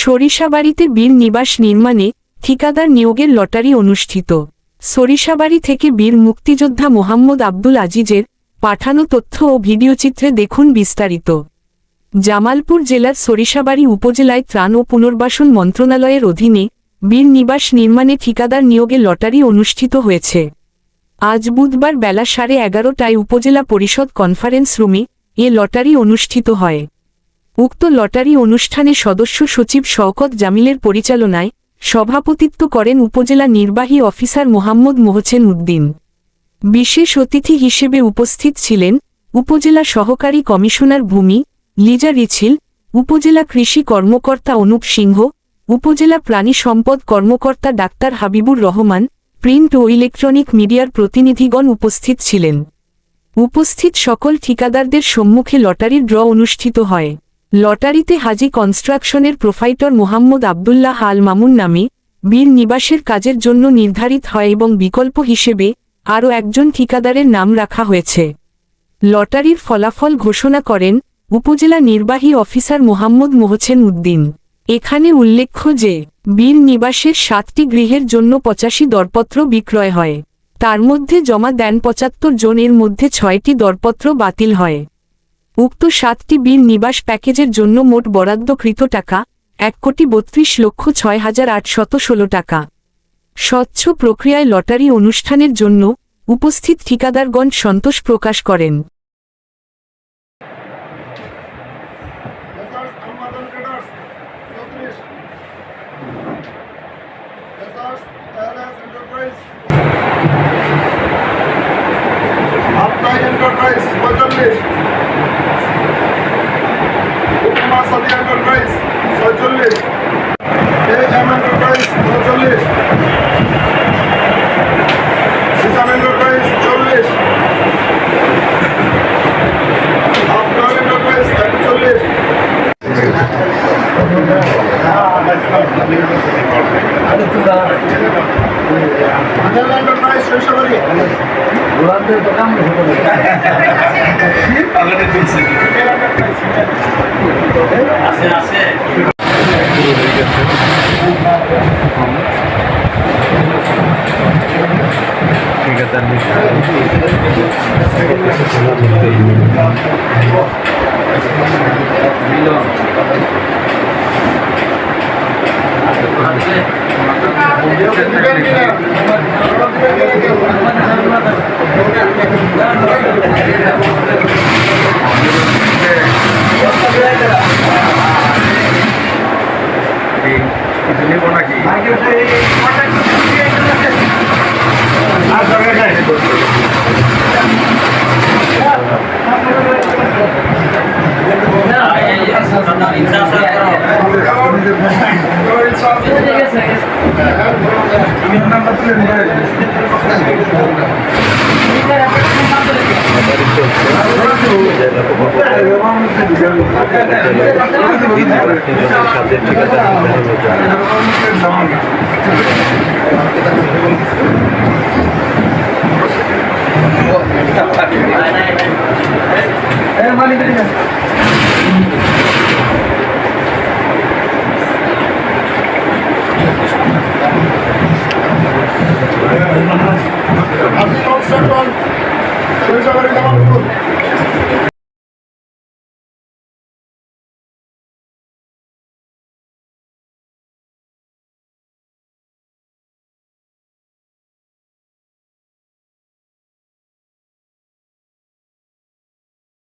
সরিষাবাড়িতে বীর নিবাস নির্মাণে ঠিকাদার নিয়োগের লটারি অনুষ্ঠিত। সরিষাবাড়ি থেকে বীর মুক্তিযোদ্ধা মোহাম্মদ আব্দুল আজিজের পাঠানো তথ্য ও ভিডিওচিত্রে দেখুন বিস্তারিত। জামালপুর জেলার সরিষাবাড়ি উপজেলায় ত্রাণ ও পুনর্বাসন মন্ত্রণালয়ের অধীনে বীর নিবাস নির্মাণে ঠিকাদার নিয়োগে লটারি অনুষ্ঠিত হয়েছে। আজ বুধবার বেলা সাড়ে এগারোটায় উপজেলা পরিষদ কনফারেন্স রুমে এ লটারি অনুষ্ঠিত হয়। উক্ত লটারি অনুষ্ঠানে সদস্য সচিব শওকত জামিলের পরিচালনায় সভাপতিত্ব করেন উপজেলা নির্বাহী অফিসার মোহাম্মদ মোহছেন উদ্দিন। বিশেষ অতিথি হিসেবে উপস্থিত ছিলেন উপজেলা সহকারী কমিশনার ভূমি লিজা রিছিল, উপজেলা কৃষি কর্মকর্তা অনুপ সিংহ, উপজেলা প্রাণী সম্পদ কর্মকর্তা ডাক্তার হাবিবুর রহমান, প্রিন্ট ও ইলেকট্রনিক মিডিয়ার প্রতিনিধিগণ উপস্থিত ছিলেন। উপস্থিত সকল ঠিকাদারদের সম্মুখে লটারির ড্র অনুষ্ঠিত হয়। লটারিতে হাজি কনস্ট্রাকশনের প্রোফাইটর মোহাম্মদ আবদুল্লাহ আল মামুন নামে বীর নিবাসের কাজের জন্য নির্ধারিত হয় এবং বিকল্প হিসেবে আরও একজন ঠিকাদারের নাম রাখা হয়েছে। লটারির ফলাফল ঘোষণা করেন উপজেলা নির্বাহী অফিসার মোহাম্মদ মোহছেন উদ্দিন। এখানে উল্লেখ্য যে, বীর নিবাসের সাতটি গৃহের জন্য পঁচাশি দরপত্র বিক্রয় হয়। তার মধ্যে জমা দেন পঁচাত্তর জনের মধ্যে ছয়টি দরপত্র বাতিল হয়। উক্ত সাতটি বীর নিবাস প্যাকেজের জন্য মোট বরাদ্দকৃত টাকা, এক কোটি বত্রিশ লক্ষ ছয় হাজার আটশত ষোলো টাকা। স্বচ্ছ প্রক্রিয়ায় লটারি অনুষ্ঠানের জন্য উপস্থিত ঠিকাদারগণ সন্তোষ প্রকাশ করেন। উপমা সাদি এন্টারপ্রাইজ ছয়চল্লিশ এ এম এন্টারপ্রাইজ উনচল্লিশ সিসাম এন্টারপ্রাইজ চল্লিশ আপনার এন্টারপ্রাইজ একচল্লিশ এন্টারপ্রাইজ শৈশবাড়ি দিবেন কিনা কিছু নিব নাকি নাম্বার তুলে মালিক